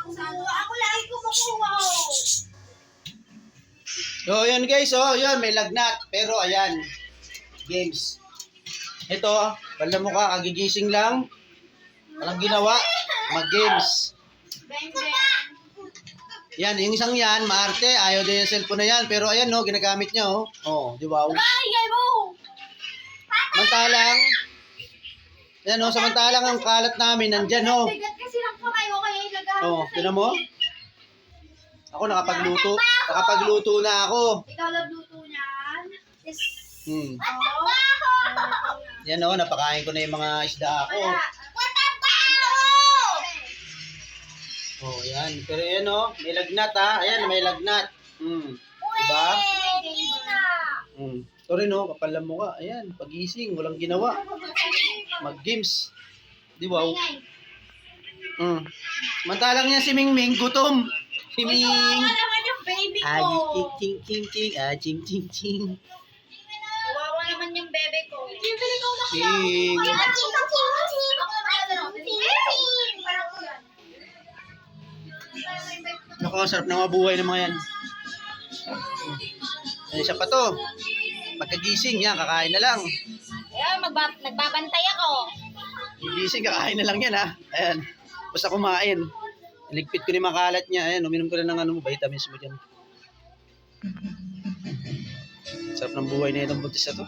ako sa ano. Ako lagi kumukuha oh. So, yun guys, oh, yun, may lagnat. Pero, ayan, games. Ito, bala mo ka, kagigising lang. Walang ginawa, mag-games. Yan, yung isang yan, maarte, ayaw din yung cellphone na yan. Pero ayan, no, ginagamit niya, oh. Oh, di ba? Samantalang, yan, oh, samantalang ang kalat namin, nandyan, oh. Bigat kasi ilagahan Oh, tinan mo? Ako nakapagluto. Nakapagluto na ako. Ikaw nagluto niyan. Yes. Hmm. Oh. Yan, oh, napakain ko na yung mga isda ako. Oh, yan. Pero yan, oh, may lagnat, ha. Ayan, may lagnat. Hmm. Diba? Hmm. Ito rin, oh, kapal ng mukha. Ayan, pagising, walang ginawa. Mag-games. Di ba? Hmm. Mantalang niya si Mingming, gutom. Si Ming. Kawawa naman yung baby Ah, ko. ching, ching, ching, ching. Ah, ching, ching, ching. Kawawa naman yung bebe ko. Na. Ching. Naku, sarap ng mabuhay ng mga yan. Ay, isa pa to. Pagkagising, yan, kakain na lang. Ayan, magba- nagbabantay ako. Gising, kakain na lang yan, ha. Ayan. Basta kumain. Iligpit ko ni makalat niya. Ayan, uminom ko na ng ano vitamins mo dyan. Sarap ng buhay na itong buntis na to.